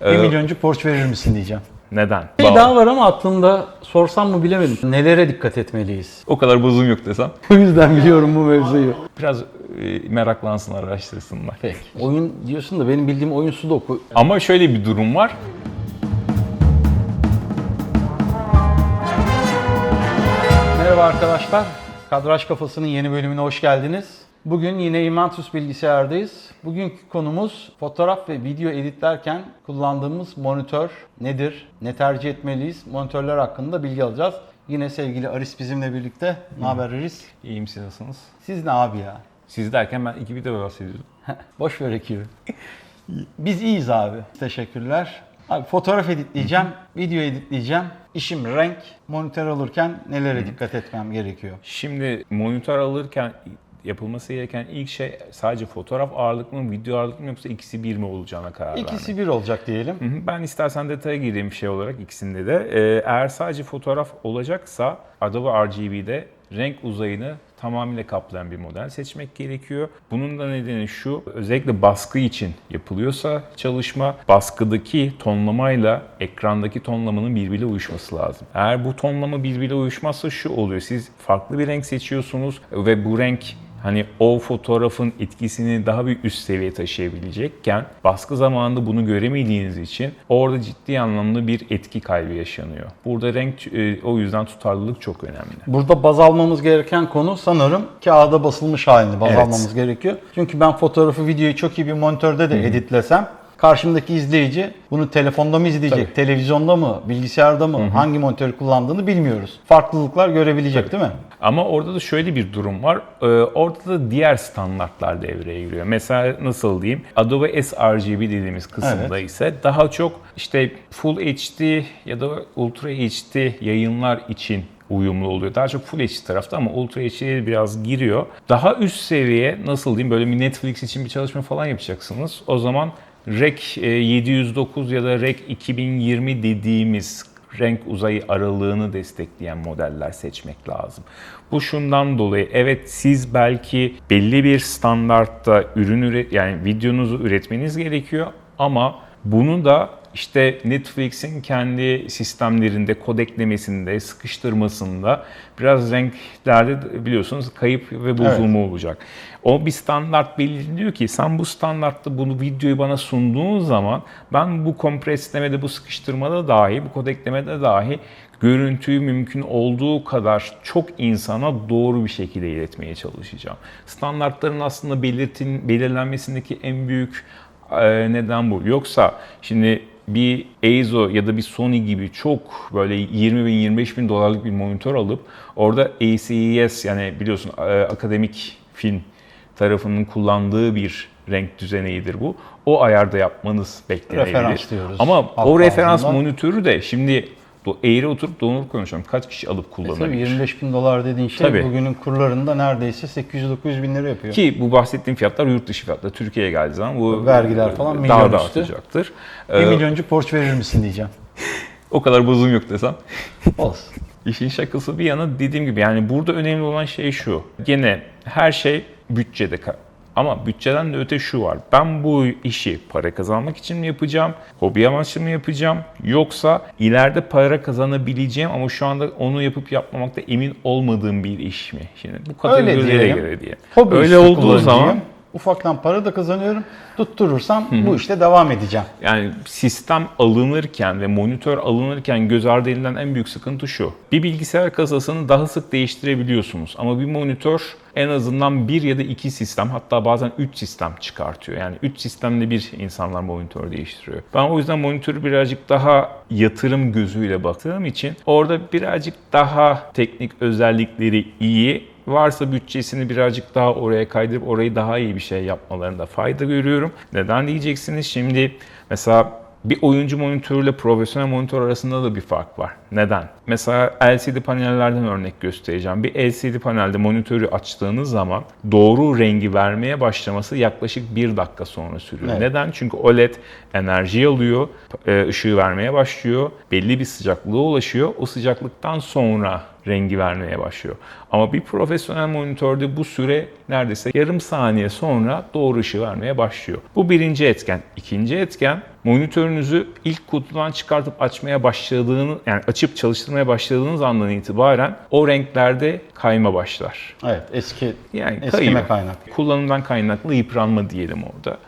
1 Ee, milyoncuk borç verir misin diyeceğim. Neden? Bir şey daha var ama aklımda sorsam mı bilemedim. Nelere dikkat etmeliyiz? O kadar bozum yok desem. O yüzden biliyorum bu mevzuyu. Biraz e, meraklansınlar, araştırsınlar. Peki. Oyun diyorsun da benim bildiğim oyun sudoku. Ama şöyle bir durum var. Merhaba arkadaşlar. Kadraj Kafası'nın yeni bölümüne hoş geldiniz. Bugün yine Imantus bilgisayardayız. Bugünkü konumuz fotoğraf ve video editlerken kullandığımız monitör nedir? Ne tercih etmeliyiz? Monitörler hakkında bilgi alacağız. Yine sevgili Aris bizimle birlikte. Ne haber Aris? İyiyim siz nasılsınız? Siz ne abi ya? Siz derken ben iki video bahsediyordum. Boş ver ekibi. Biz iyiyiz abi. Teşekkürler. Abi fotoğraf editleyeceğim, video editleyeceğim. İşim renk. Monitör alırken nelere dikkat etmem gerekiyor? Şimdi monitör alırken yapılması gereken ilk şey sadece fotoğraf ağırlık mı, video ağırlık mı yoksa ikisi bir mi olacağına karar vermek. İkisi bir olacak diyelim. Hı hı. Ben istersen detaya gireyim şey olarak ikisinde de. Ee, eğer sadece fotoğraf olacaksa Adobe RGB'de renk uzayını tamamıyla kaplayan bir model seçmek gerekiyor. Bunun da nedeni şu, özellikle baskı için yapılıyorsa çalışma, baskıdaki tonlamayla ekrandaki tonlamanın birbiriyle uyuşması lazım. Eğer bu tonlama birbiriyle uyuşmazsa şu oluyor, siz farklı bir renk seçiyorsunuz ve bu renk hani o fotoğrafın etkisini daha bir üst seviyeye taşıyabilecekken baskı zamanında bunu göremediğiniz için orada ciddi anlamda bir etki kaybı yaşanıyor. Burada renk e, o yüzden tutarlılık çok önemli. Burada baz almamız gereken konu sanırım kağıda basılmış halini baz Evet. almamız gerekiyor. Çünkü ben fotoğrafı, videoyu çok iyi bir monitörde de editlesem karşımdaki izleyici bunu telefonda mı izleyecek, Tabii. televizyonda mı, bilgisayarda mı, hangi monitörü kullandığını bilmiyoruz. Farklılıklar görebilecek değil mi? Ama orada da şöyle bir durum var. Ee, orada da diğer standartlar devreye giriyor. Mesela nasıl diyeyim? Adobe sRGB dediğimiz kısımda Evet. ise daha çok işte Full HD ya da Ultra HD yayınlar için uyumlu oluyor. Daha çok Full HD tarafta ama Ultra HD'ye biraz giriyor. Daha üst seviye nasıl diyeyim böyle bir Netflix için bir çalışma falan yapacaksınız. O zaman REC e, 709 ya da REC 2020 dediğimiz renk uzayı aralığını destekleyen modeller seçmek lazım. Bu şundan dolayı evet siz belki belli bir standartta ürün üret yani videonuzu üretmeniz gerekiyor ama bunu da işte Netflix'in kendi sistemlerinde kodeklemesinde, sıkıştırmasında biraz renklerde de biliyorsunuz kayıp ve bozulma olacak. O bir standart belirliyor ki sen bu standartta bunu videoyu bana sunduğun zaman ben bu kompreslemede, bu sıkıştırmada dahi, bu kodeklemede dahi görüntüyü mümkün olduğu kadar çok insana doğru bir şekilde iletmeye çalışacağım. Standartların aslında belirtin, belirlenmesindeki en büyük neden bu. Yoksa şimdi bir EIZO ya da bir Sony gibi çok böyle 20 bin 25 bin dolarlık bir monitör alıp orada ACES yani biliyorsun e, akademik film tarafının kullandığı bir renk düzeneğidir bu. O ayarda yapmanız beklenebilir. Referans diyoruz Ama halk o referans ağzından. monitörü de şimdi eğri oturup doğru konuşalım. Kaç kişi alıp Tabii kullanabilir? 25 bin dolar dediğin şey Tabii. bugünün kurlarında neredeyse 800-900 bin lira yapıyor. Ki bu bahsettiğim fiyatlar yurt dışı fiyatlar. Türkiye'ye geldiği zaman bu Vergiler falan daha milyon da üstü. artacaktır. 1 Ee, milyoncuk borç verir misin diyeceğim. o kadar bozum yok desem. Olsun. İşin şakası bir yana dediğim gibi yani burada önemli olan şey şu. Gene her şey bütçede. Ama bütçeden de öte şu var. Ben bu işi para kazanmak için mi yapacağım? Hobi amaçlı mı yapacağım? Yoksa ileride para kazanabileceğim ama şu anda onu yapıp yapmamakta emin olmadığım bir iş mi? Şimdi bu kategorilere göre diye. Hobi Öyle olduğu zaman ufaktan para da kazanıyorum. Tutturursam bu işte devam edeceğim. Yani sistem alınırken ve monitör alınırken göz ardı edilen en büyük sıkıntı şu. Bir bilgisayar kasasını daha sık değiştirebiliyorsunuz ama bir monitör en azından bir ya da iki sistem hatta bazen üç sistem çıkartıyor. Yani üç sistemde bir insanlar monitör değiştiriyor. Ben o yüzden monitörü birazcık daha yatırım gözüyle baktığım için orada birazcık daha teknik özellikleri iyi Varsa bütçesini birazcık daha oraya kaydırıp orayı daha iyi bir şey yapmalarında fayda görüyorum. Neden diyeceksiniz? Şimdi mesela bir oyuncu monitörüyle profesyonel monitör arasında da bir fark var. Neden? Mesela LCD panellerden örnek göstereceğim. Bir LCD panelde monitörü açtığınız zaman doğru rengi vermeye başlaması yaklaşık bir dakika sonra sürüyor. Evet. Neden? Çünkü OLED enerji alıyor, e, ışığı vermeye başlıyor, belli bir sıcaklığa ulaşıyor. O sıcaklıktan sonra rengi vermeye başlıyor. Ama bir profesyonel monitörde bu süre neredeyse yarım saniye sonra doğru ışığı vermeye başlıyor. Bu birinci etken. İkinci etken monitörünüzü ilk kutudan çıkartıp açmaya başladığını yani açıp çalıştırmaya başladığınız andan itibaren o renklerde kayma başlar. Evet eski Yani eskime kayıyor. kaynaklı. Kullanımdan kaynaklı yıpranma diyelim orada.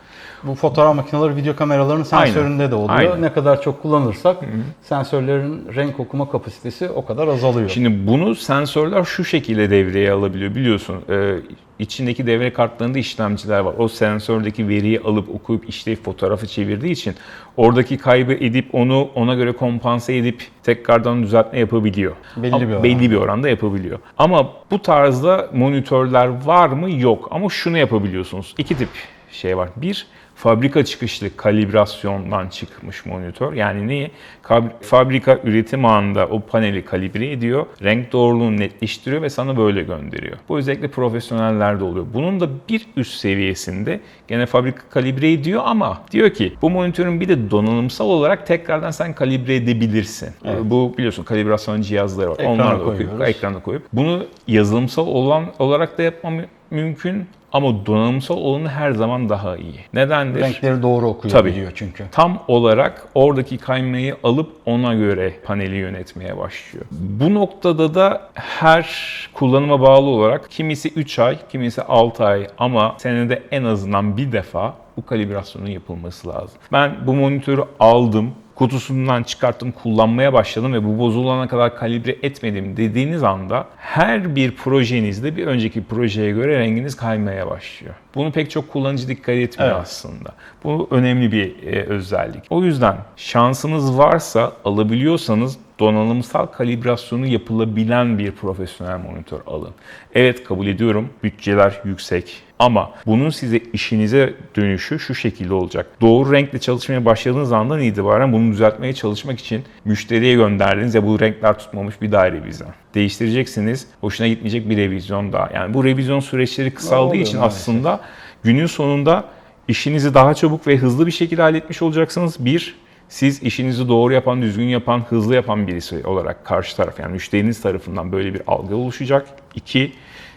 Bu fotoğraf makineleri video kameralarının sensöründe de oluyor. Aynen. Ne kadar çok kullanırsak sensörlerin renk okuma kapasitesi o kadar azalıyor. Şimdi bunu sensörler şu şekilde devreye alabiliyor biliyorsun. Ee, içindeki devre kartlarında işlemciler var. O sensördeki veriyi alıp okuyup işleyip fotoğrafı çevirdiği için oradaki kaybı edip onu ona göre kompanse edip tekrardan düzeltme yapabiliyor. Belli Ama bir oranda. belli bir oranda yapabiliyor. Ama bu tarzda monitörler var mı? Yok. Ama şunu yapabiliyorsunuz. İki tip şey var. Bir, fabrika çıkışlı kalibrasyondan çıkmış monitör. Yani neyi? Kab- Fabrika üretim anında o paneli kalibre ediyor, renk doğruluğunu netleştiriyor ve sana böyle gönderiyor. Bu özellikle profesyonellerde oluyor. Bunun da bir üst seviyesinde gene fabrika kalibre ediyor ama diyor ki bu monitörün bir de donanımsal olarak tekrardan sen kalibre edebilirsin. Bu biliyorsun kalibrasyon cihazları var. Ekrana Onlar da koyuyoruz. okuyup ekrana koyup. Bunu yazılımsal olan olarak da yapmam mümkün ama donanımsal olanı her zaman daha iyi. Nedendir? Renkleri doğru okuyor Tabii. biliyor çünkü. Tam olarak oradaki kaymayı alıp ona göre paneli yönetmeye başlıyor. Bu noktada da her kullanıma bağlı olarak kimisi 3 ay, kimisi 6 ay ama senede en azından bir defa bu kalibrasyonun yapılması lazım. Ben bu monitörü aldım, kutusundan çıkarttım, kullanmaya başladım ve bu bozulana kadar kalibre etmedim dediğiniz anda her bir projenizde bir önceki projeye göre renginiz kaymaya başlıyor. Bunu pek çok kullanıcı dikkat etmiyor Evet. aslında. Bu önemli bir e, özellik. O yüzden şansınız varsa alabiliyorsanız donanımsal kalibrasyonu yapılabilen bir profesyonel monitör alın. Evet kabul ediyorum bütçeler yüksek ama bunun size işinize dönüşü şu şekilde olacak. Doğru renkle çalışmaya başladığınız andan itibaren bunu düzeltmeye çalışmak için müşteriye gönderdiğiniz ya bu renkler tutmamış bir daha revizyon. Değiştireceksiniz. Hoşuna gitmeyecek bir revizyon daha. Yani bu revizyon süreçleri kısaldığı için aslında günün sonunda işinizi daha çabuk ve hızlı bir şekilde halletmiş olacaksınız. Bir, siz işinizi doğru yapan, düzgün yapan, hızlı yapan birisi olarak karşı taraf yani müşteriniz tarafından böyle bir algı oluşacak. İki,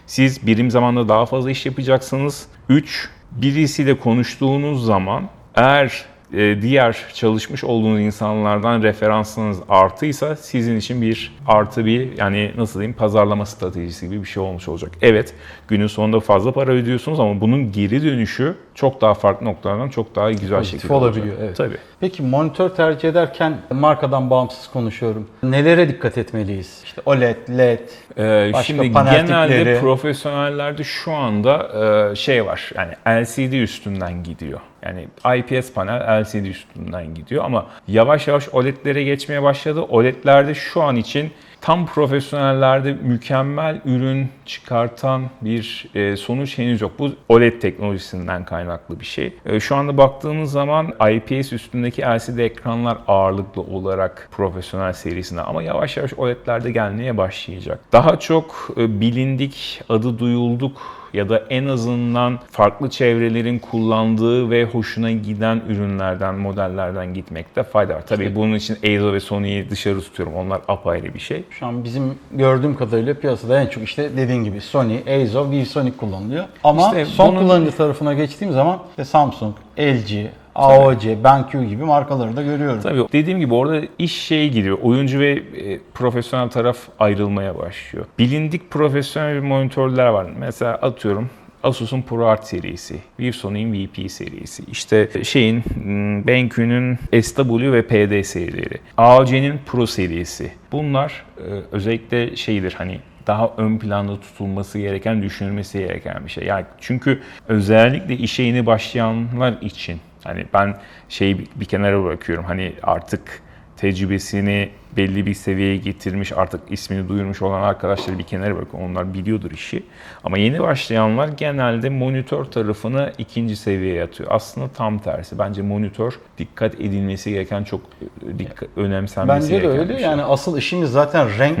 siz birim zamanda daha fazla iş yapacaksınız. Üç, birisiyle konuştuğunuz zaman eğer e, diğer çalışmış olduğunuz insanlardan referansınız artıysa sizin için bir artı bir yani nasıl diyeyim pazarlama stratejisi gibi bir şey olmuş olacak. Evet günün sonunda fazla para ödüyorsunuz ama bunun geri dönüşü çok daha farklı noktalardan çok daha güzel Pozitif şekilde olabiliyor, olacak. evet. Tabii. Peki monitör tercih ederken markadan bağımsız konuşuyorum. Nelere dikkat etmeliyiz? İşte OLED, LED, Ee, Başka şimdi panel genelde tipleri. profesyonellerde şu anda e, şey var yani LCD üstünden gidiyor. Yani IPS panel LCD üstünden gidiyor ama yavaş yavaş OLED'lere geçmeye başladı. OLED'lerde şu an için tam profesyonellerde mükemmel ürün çıkartan bir e, sonuç henüz yok. Bu OLED teknolojisinden kaynaklı bir şey. E, şu anda baktığımız zaman IPS üstündeki LCD ekranlar ağırlıklı olarak profesyonel serisinde ama yavaş yavaş OLED'lerde gelmeye başlayacak. Daha çok e, bilindik, adı duyulduk ya da en azından farklı çevrelerin kullandığı ve hoşuna giden ürünlerden, modellerden gitmekte fayda var. Tabii bunun için Eizo ve Sony'yi dışarı tutuyorum. Onlar apayrı bir şey. Şu an bizim gördüğüm kadarıyla piyasada en çok işte dediğin gibi Sony, Eizo, ViewSonic kullanılıyor. Ama İşte son bunun- kullanıcı tarafına geçtiğim zaman işte Samsung, LG, AOC, BenQ gibi markaları da görüyorum. Tabii dediğim gibi orada iş şeye giriyor. Oyuncu ve e, profesyonel taraf ayrılmaya başlıyor. Bilindik profesyonel monitörler var. Mesela atıyorum Asus'un ProArt serisi, ViewSony'in VP serisi, işte şeyin hmm, BenQ'nun SW ve PD serileri, AOC'nin Pro serisi. Bunlar e, özellikle şeydir hani daha ön planda tutulması gereken, düşünülmesi gereken bir şey. Yani çünkü özellikle işe yeni başlayanlar için hani ben şeyi bir- kenara bırakıyorum. Hani artık tecrübesini belli bir seviyeye getirmiş, artık ismini duyurmuş olan arkadaşları bir kenara bırakın. Onlar biliyordur işi. Ama yeni başlayanlar genelde monitör tarafını ikinci seviyeye atıyor. Aslında tam tersi. Bence monitör dikkat edilmesi gereken çok e, dikkat, önemsenmesi Bence de gereken öyle. şey. Yani asıl işimiz zaten renk,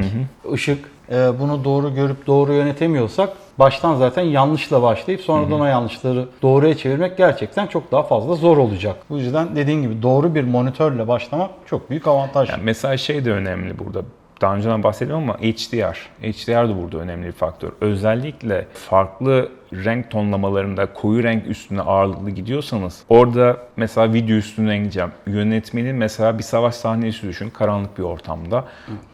ışık. Ee, Bunu doğru görüp doğru yönetemiyorsak baştan zaten yanlışla başlayıp sonradan o yanlışları doğruya çevirmek gerçekten çok daha fazla zor olacak. Bu yüzden dediğin gibi doğru bir monitörle başlamak çok büyük avantaj. Yani mesela şey de önemli burada. daha önceden bahsettim ama HDR. HDR da burada önemli bir faktör. Özellikle farklı renk tonlamalarında koyu renk üstüne ağırlıklı gidiyorsanız orada mesela video üstüne gideceğim. Yönetmenin mesela bir savaş sahnesi düşün karanlık bir ortamda.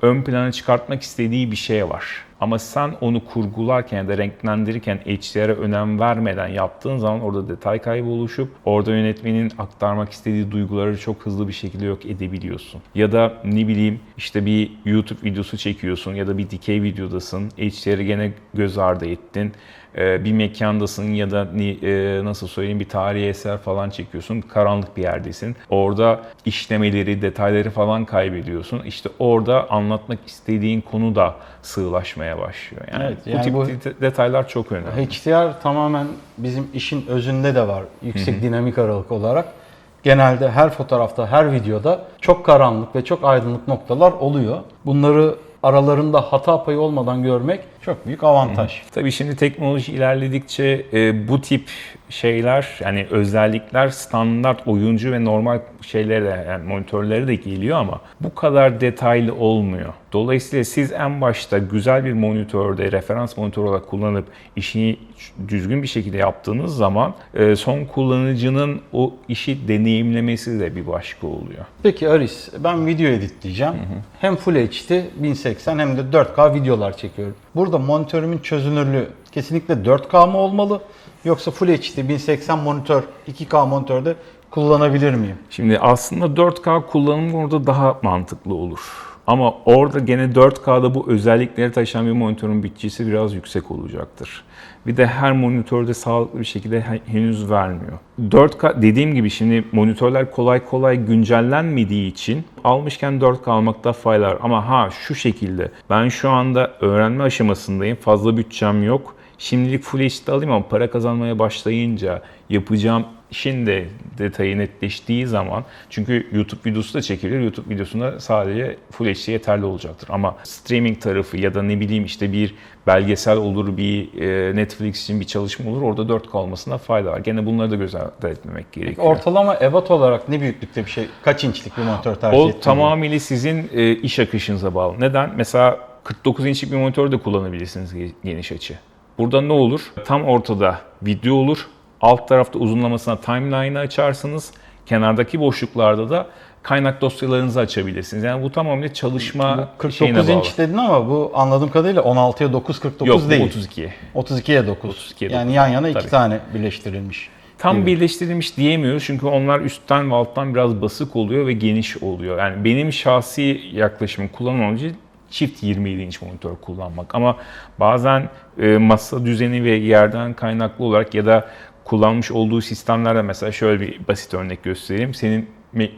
Ön plana çıkartmak istediği bir şey var. Ama sen onu kurgularken ya da renklendirirken HDR'e önem vermeden yaptığın zaman orada detay kaybı oluşup orada yönetmenin aktarmak istediği duyguları çok hızlı bir şekilde yok edebiliyorsun. Ya da ne bileyim işte bir YouTube videosu çekiyorsun ya da bir dikey videodasın. HDR'i gene göz ardı ettin. Ee, bir mekandasın ya da e, nasıl söyleyeyim bir tarihi eser falan çekiyorsun. Karanlık bir yerdesin. Orada işlemeleri, detayları falan kaybediyorsun. İşte orada anlatmak istediğin konu da sığlaşmaya başlıyor. Yani, Evet, bu yani tip bu- det- detaylar çok önemli. HDR tamamen bizim işin özünde de var. Yüksek dinamik aralık olarak. Genelde her fotoğrafta, her videoda çok karanlık ve çok aydınlık noktalar oluyor. Bunları aralarında hata payı olmadan görmek çok büyük avantaj. Tabii şimdi teknoloji ilerledikçe e, bu tip şeyler yani özellikler standart oyuncu ve normal şeylere yani monitörlere de geliyor ama bu kadar detaylı olmuyor. Dolayısıyla siz en başta güzel bir monitörde referans monitör olarak kullanıp işini düzgün bir şekilde yaptığınız zaman e, son kullanıcının o işi deneyimlemesi de bir başka oluyor. Peki Aris, ben video editleyeceğim. Hem Full HD 1080 hem de 4K videolar çekiyorum. Burada monitörümün çözünürlüğü kesinlikle 4K mı olmalı? Yoksa Full HD 1080 monitör, 2K monitörde kullanabilir miyim? Şimdi aslında 4K kullanımı orada daha mantıklı olur. Ama orada gene 4K'da bu özellikleri taşıyan bir monitörün bütçesi biraz yüksek olacaktır. Bir de her monitörde sağlıklı bir şekilde he- henüz vermiyor. 4K dediğim gibi şimdi monitörler kolay kolay güncellenmediği için almışken 4K almakta fayda var. Ama ha şu şekilde ben şu anda öğrenme aşamasındayım fazla bütçem yok. Şimdilik Full HD alayım ama para kazanmaya başlayınca yapacağım işin de detayı netleştiği zaman çünkü YouTube videosu da çekilir. YouTube videosunda sadece Full HD yeterli olacaktır. Ama streaming tarafı ya da ne bileyim işte bir belgesel olur, bir e, Netflix için bir çalışma olur. Orada 4K olmasına fayda var. Gene bunları da göz ardı etmemek gerekiyor. Ortalama ebat olarak ne büyüklükte bir şey, kaç inçlik bir monitör tercih O ettim? tamamıyla sizin e, iş akışınıza bağlı. Neden? Mesela 49 inçlik bir monitör de kullanabilirsiniz ge- geniş açı. Burada ne olur? Tam ortada video olur. Alt tarafta uzunlamasına timeline'ı açarsınız. Kenardaki boşluklarda da kaynak dosyalarınızı açabilirsiniz. Yani bu tamamıyla çalışma Bu şeyine 49 bağlı. inç dedin ama bu anladığım kadarıyla 16'ya 9 49 Yok bu değil. 32. 32'ye 9. 32'ye yani 9. yan yana iki Tabii. tane birleştirilmiş. Tam gibi. birleştirilmiş diyemiyoruz çünkü onlar üstten ve alttan biraz basık oluyor ve geniş oluyor. Yani benim şahsi yaklaşımım kullanım amacı çift 27 inç monitör kullanmak. Ama bazen e, masa düzeni ve yerden kaynaklı olarak ya da kullanmış olduğu sistemlerde mesela şöyle bir basit örnek göstereyim. Senin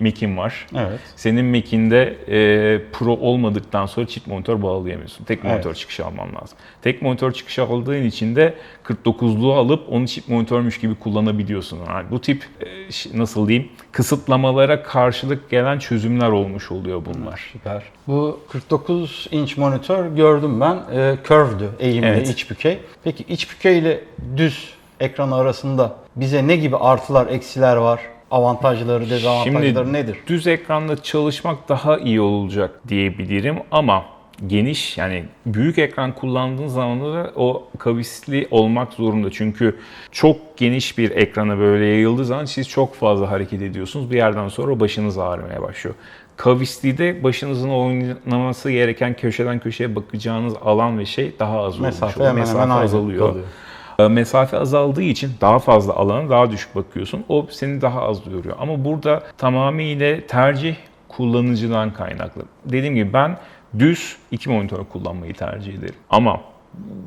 Mac'in var. Evet. Senin Mac'inde e, Pro olmadıktan sonra çift monitör bağlayamıyorsun. Tek monitör Evet. çıkışı alman lazım. Tek monitör çıkışı aldığın için de 49'luğu alıp onu çift monitörmüş gibi kullanabiliyorsun. Yani bu tip e, nasıl diyeyim kısıtlamalara karşılık gelen çözümler olmuş oluyor bunlar. Süper. Bu 49 inç monitör gördüm ben. E, curved'ü, eğimli Evet. iç bükey. Peki iç bükey ile düz ekran arasında bize ne gibi artılar, eksiler var? Avantajları, dezavantajları nedir? düz ekranda çalışmak daha iyi olacak diyebilirim ama geniş yani büyük ekran kullandığın zaman da o kavisli olmak zorunda. Çünkü çok geniş bir ekrana böyle yayıldığı zaman siz çok fazla hareket ediyorsunuz. Bir yerden sonra başınız ağrımaya başlıyor. Kavisli de başınızın oynaması gereken köşeden köşeye bakacağınız alan ve şey daha az olmuş Mesafe oluyor. Mesafe hemen azalıyor. kalıyor. E, Mesafe azaldığı için daha fazla alana daha düşük bakıyorsun. O seni daha az yoruyor. Ama burada tamamıyla tercih kullanıcıdan kaynaklı. Dediğim gibi ben düz iki monitör kullanmayı tercih ederim. Ama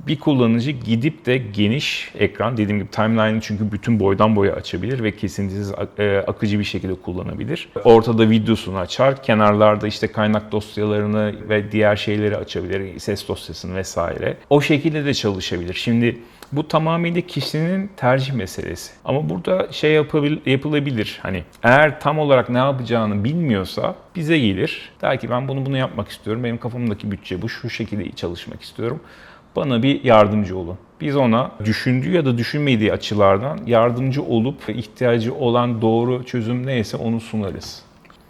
bir kullanıcı gidip de geniş ekran dediğim gibi timeline'ı çünkü bütün boydan boya açabilir ve kesintisiz e, akıcı bir şekilde kullanabilir. Ortada videosunu açar, kenarlarda işte kaynak dosyalarını ve diğer şeyleri açabilir, ses dosyasını vesaire. O şekilde de çalışabilir. Şimdi bu tamamıyla kişinin tercih meselesi. Ama burada şey yapılabilir. Hani eğer tam olarak ne yapacağını bilmiyorsa bize gelir. Der ki ben bunu bunu yapmak istiyorum. Benim kafamdaki bütçe bu. Şu şekilde çalışmak istiyorum. Bana bir yardımcı olun. Biz ona düşündüğü ya da düşünmediği açılardan yardımcı olup ihtiyacı olan doğru çözüm neyse onu sunarız.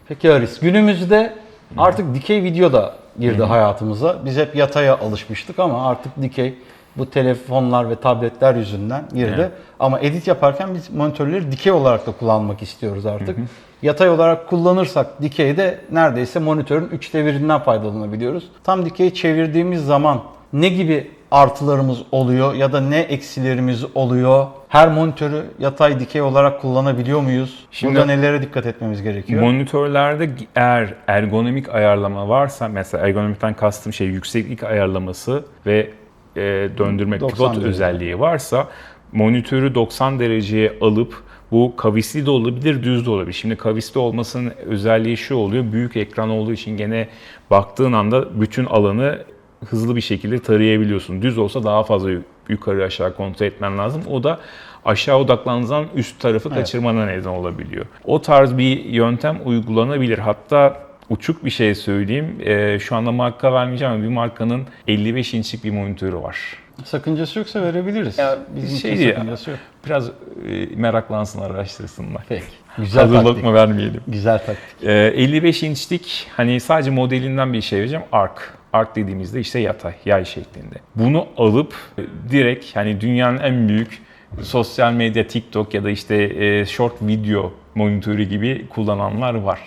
Peki Aris, günümüzde artık dikey video da girdi hayatımıza. Biz hep yataya alışmıştık ama artık dikey bu telefonlar ve tabletler yüzünden girdi. Evet. Ama edit yaparken biz monitörleri dikey olarak da kullanmak istiyoruz artık. Yatay olarak kullanırsak dikeyde neredeyse monitörün üçte birinden faydalanabiliyoruz. Tam dikey çevirdiğimiz zaman ne gibi artılarımız oluyor ya da ne eksilerimiz oluyor? Her monitörü yatay dikey olarak kullanabiliyor muyuz? Şimdi- Burada nelere dikkat etmemiz gerekiyor? Monitörlerde eğer ergonomik ayarlama varsa mesela ergonomikten kastım şey yükseklik ayarlaması ve e, döndürme 90 pivot derece. özelliği varsa monitörü 90 dereceye alıp bu kavisli de olabilir, düz de olabilir. Şimdi kavisli olmasının özelliği şu oluyor. Büyük ekran olduğu için gene baktığın anda bütün alanı hızlı bir şekilde tarayabiliyorsun. Düz olsa daha fazla yu- yukarı aşağı kontrol etmen lazım. O da aşağı odaklandığın zaman üst tarafı kaçırmana neden olabiliyor. O tarz bir yöntem uygulanabilir. Hatta uçuk bir şey söyleyeyim. Ee, şu anda marka vermeyeceğim ama bir markanın 55 inçlik bir monitörü var. Sakıncası yoksa verebiliriz. Ya, Bizim şey için sakıncası yok. Biraz e, meraklansınlar, araştırsınlar. Peki. Güzel Hazırlık taktik. mı vermeyelim. Güzel taktik. Ee, 55 inçlik hani sadece modelinden bir şey vereceğim. Arc. Arc dediğimizde işte yatay, yay şeklinde. Bunu alıp e, direkt hani dünyanın en büyük sosyal medya, TikTok ya da işte e, short video monitörü gibi kullananlar var.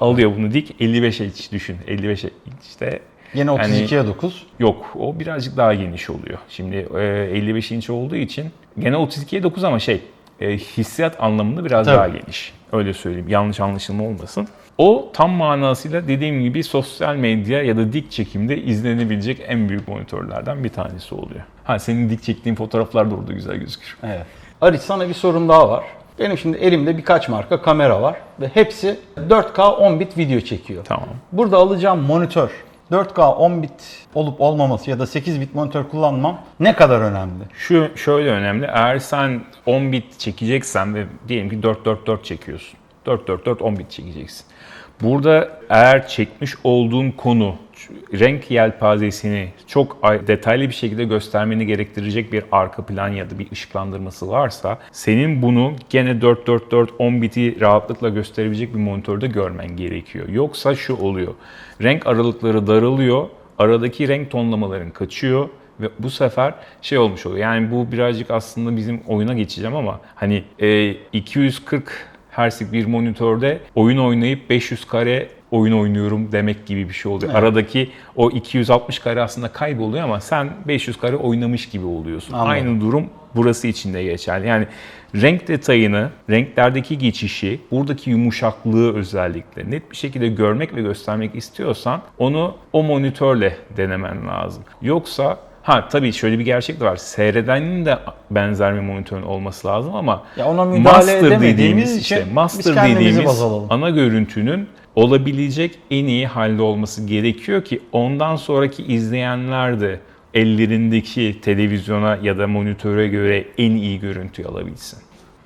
Alıyor bunu dik 55 inç düşün. 55 inçte Yine Yani- 32'ye 9. Yok o birazcık daha geniş oluyor. Şimdi e, 55 inç olduğu için gene 32'ye 9 ama şey e, hissiyat anlamında biraz Tabii. daha geniş. Öyle söyleyeyim yanlış anlaşılma olmasın. O tam manasıyla dediğim gibi sosyal medya ya da dik çekimde izlenebilecek en büyük monitörlerden bir tanesi oluyor. Ha senin dik çektiğin fotoğraflar da orada güzel gözükür. Evet. Aris sana bir sorun daha var. Benim şimdi elimde birkaç marka kamera var ve hepsi 4K 10 bit video çekiyor. Tamam. Burada alacağım monitör 4K 10 bit olup olmaması ya da 8 bit monitör kullanmam ne kadar önemli? Şu şöyle önemli. Eğer sen 10 bit çekeceksen ve diyelim ki 444 çekiyorsun. 444 10 bit çekeceksin. Burada eğer çekmiş olduğun konu renk yelpazesini çok ay- detaylı bir şekilde göstermeni gerektirecek bir arka plan ya da bir ışıklandırması varsa senin bunu gene 444 10 biti rahatlıkla gösterebilecek bir monitörde görmen gerekiyor. Yoksa şu oluyor. Renk aralıkları daralıyor. Aradaki renk tonlamaların kaçıyor ve bu sefer şey olmuş oluyor. Yani bu birazcık aslında bizim oyuna geçeceğim ama hani e, 240 Hz'lik bir monitörde oyun oynayıp 500 kare oyun oynuyorum demek gibi bir şey oluyor. Evet. Aradaki o 260 kare aslında kayboluyor ama sen 500 kare oynamış gibi oluyorsun. Anladım. Aynı durum burası için de geçerli. Yani renk detayını, renklerdeki geçişi, buradaki yumuşaklığı özellikle net bir şekilde görmek ve göstermek istiyorsan onu o monitörle denemen lazım. Yoksa Ha tabii şöyle bir gerçek de var. Seyredenin de benzer bir monitörün olması lazım ama Ya ona müdahale edemediğimiz için işte master dediğimiz ana görüntünün olabilecek en iyi halde olması gerekiyor ki ondan sonraki izleyenler de ellerindeki televizyona ya da monitöre göre en iyi görüntüyü alabilsin.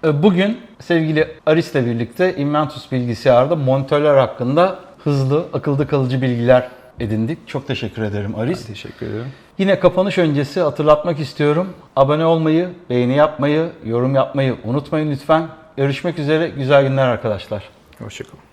Ee, Bugün sevgili Aris'le birlikte Inventus bilgisayarda monitörler hakkında hızlı, akılda kalıcı bilgiler edindik. Çok teşekkür ederim Aris. Teşekkür ederim. Yine kapanış öncesi hatırlatmak istiyorum. Abone olmayı, beğeni yapmayı, yorum yapmayı unutmayın lütfen. Görüşmek üzere. Güzel günler arkadaşlar. Hoşçakalın.